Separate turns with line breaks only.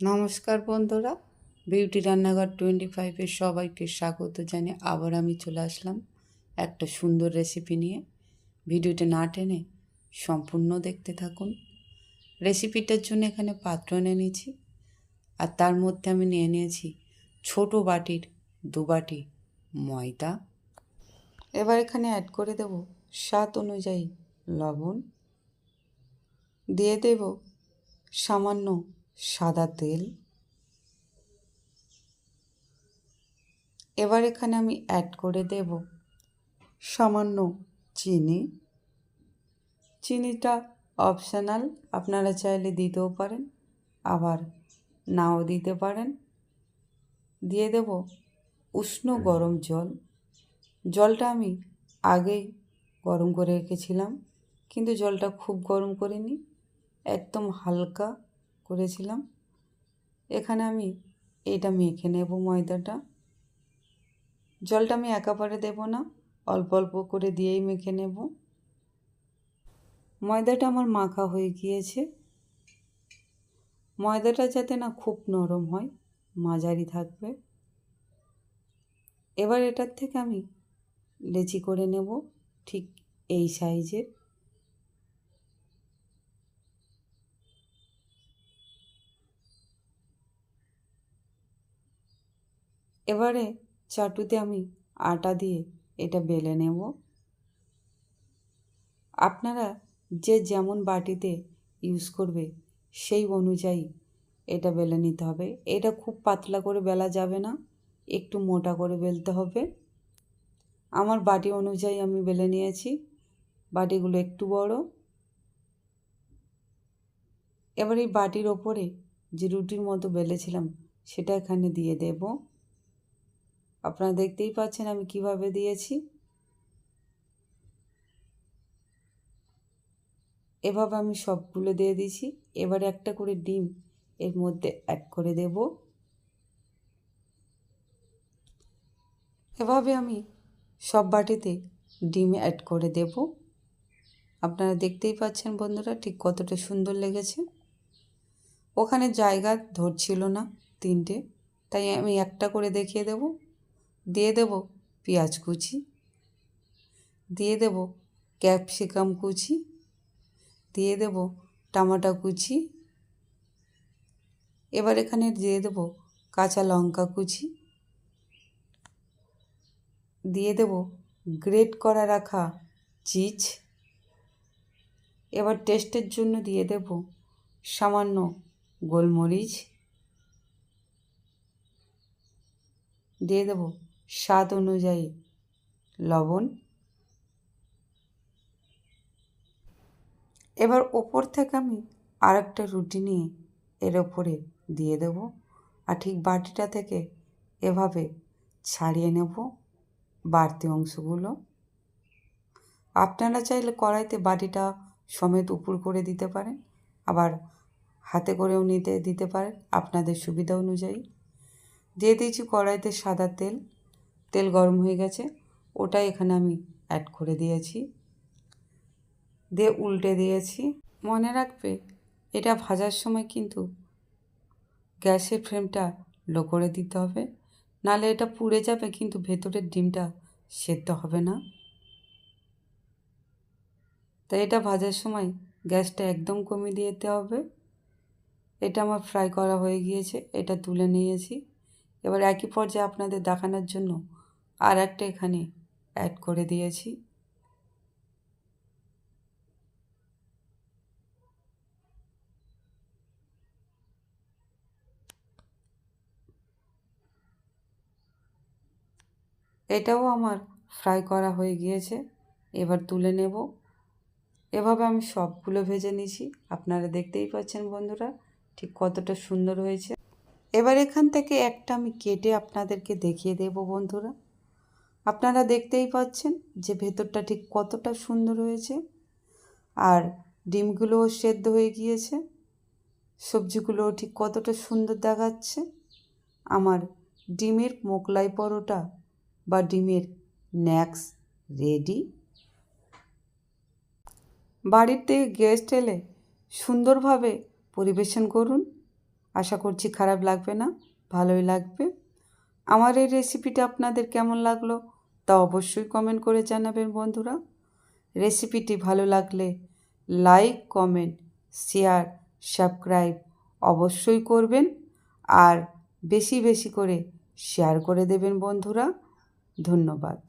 নমস্কার বন্ধুরা বিউটি রান্নাঘর টোয়েন্টি ফাইভের সবাইকে স্বাগত জানিয়ে আবার আমি চলে আসলাম একটা সুন্দর রেসিপি নিয়ে। ভিডিওটা না টেনে সম্পূর্ণ দেখতে থাকুন। রেসিপিটার জন্য এখানে পাত্র এনে নিয়েছি আর তার মধ্যে আমি নিয়ে নিয়েছি ছোট বাটির দু বাটি ময়দা। এবার এখানে অ্যাড করে দেব স্বাদ অনুযায়ী লবণ। দিয়ে দেব সামান্য সাদা তেল। এবার এখানে আমি অ্যাড করে দেব সামান্য চিনি। চিনিটা অপশনাল আপনারা চাইলে দিতেও পারেন, আবার নাও দিতে পারেন। দিয়ে দেব উষ্ণ গরম জল। জলটা আমি আগেই গরম করে রেখেছিলাম, কিন্তু জলটা খুব গরম করিনি, একদম হালকা করেছিলাম। এখানে আমি এটা মেখে নেব ময়দাটা। জলটা আমি একেবারে দেব না, অল্প অল্প করে দিয়েই মেখে নেব। ময়দাটা আমার মাখা হয়ে গিয়েছে। ময়দাটা যাতে না খুব নরম হয়, মাঝারি থাকবে। এবার এটার থেকে আমি লেচি করে নেব, ঠিক এই সাইজের। এবারে চাটুতে আমি আটা দিয়ে এটা বেলে নেব। আপনারা যে যেমন বাটিতে ইউজ করবে সেই অনুযায়ী এটা বেলে নিতে হবে। এটা খুব পাতলা করে বেলা যাবে না, একটু মোটা করে বেলতে হবে। আমার বাটি অনুযায়ী আমি বেলে নিয়েছি, বাটিগুলো একটু বড়। এবার এই বাটির ওপরে যে রুটির মতো বেলেছিলাম সেটা এখানে দিয়ে দেবো। আপনারা দেখতেই পাচ্ছেন আমি কীভাবে দিয়েছি। এভাবে আমি সবগুলো দিয়ে দিয়েছি। এবারে একটা করে ডিম এর মধ্যে অ্যাড করে দেব। এভাবে আমি সব বাটিতে ডিম অ্যাড করে দেব। আপনারা দেখতেই পাচ্ছেন বন্ধুরা ঠিক কতটা সুন্দর লেগেছে। ওখানে জায়গা ধরছিল না তিনটে, তাই আমি একটা করে দেখিয়ে দেবো। দিয়ে দেব পেঁয়াজ কুচি, দিয়ে দেব ক্যাপসিকাম কুচি, দিয়ে দেব টমাটো কুচি, এবার এখানে দিয়ে দেব কাঁচা লঙ্কা কুচি, দিয়ে দেব গ্রেট করা রাখা চিজ, এবার টেস্টের জন্য দিয়ে দেব সামান্য গোলমরিচ, দিয়ে দেব স্বাদ অনুযায়ী। লবণ। এবার ওপর থেকে আমি আর একটা রুটি নিয়ে এর ওপরে দিয়ে দেব আর ঠিক বাটিটা থেকে এভাবে ছাড়িয়ে নেব বাড়তি অংশগুলো। আপনারা চাইলে কড়াইতে বাটিটা সমেত উপর করে দিতে পারেন, আবার হাতে করেও নিতে, দিতে পারেন, আপনাদের সুবিধা অনুযায়ী। দিয়ে দিয়েছি কড়াইতে সাদা তেল। তেল গরম হয়ে গেছে, ওটাই এখানে আমি অ্যাড করে দিয়েছি। দিয়ে উল্টে দিয়েছি। মনে রাখবে, এটা ভাজার সময় কিন্তু গ্যাসের ফ্লেমটা লো করে দিতে হবে। নালে এটা পুড়ে যাবে, কিন্তু ভেতরের ডিমটা সেদ্ধ হবে না। তাই এটা ভাজার সময় গ্যাসটা একদম কমিয়ে দিতে হবে। এটা আমার ফ্রাই করা হয়ে গিয়েছে, এটা তুলে নিয়েছি। এবার একই পর্যায়ে আপনাদের দেখানোর জন্য আর একটা এখানে অ্যাড করে দিয়েছি। এটাও আমার ফ্রাই করা হয়ে গিয়েছে। এবার তুলে নেব। এভাবে আমি সবগুলো ভেজে নিয়েছি। আপনারা দেখতেই পাচ্ছেন বন্ধুরা, ঠিক কতটা সুন্দর হয়েছে। এবার এখান থেকে একটা আমি কেটে আপনাদেরকে দেখিয়ে দেব বন্ধুরা। আপনারা দেখতেই পাচ্ছেন যে ভেতরটা ঠিক কতটা সুন্দর হয়েছে। আর ডিমগুলোও সেদ্ধ হয়ে গিয়েছে। সবজিগুলোও ঠিক কতটা সুন্দর দেখাচ্ছে। আমার ডিমের মোগলাই পরোটা বা ডিমের ন্যাক্স রেডি। বাড়িতে গেস্ট এলে সুন্দরভাবে পরিবেশন করুন। আশা করছি খারাপ লাগবে না, ভালোই লাগবে। আমার এই রেসিপিটা আপনাদের কেমন লাগল? তা অবশ্যই কমেন্ট করে জানাবেন বন্ধুরা। রেসিপিটি ভালো লাগলে লাইক কমেন্ট শেয়ার সাবস্ক্রাইব অবশ্যই করবেন আর বেশি বেশি করে শেয়ার করে দেবেন বন্ধুরা। ধন্যবাদ।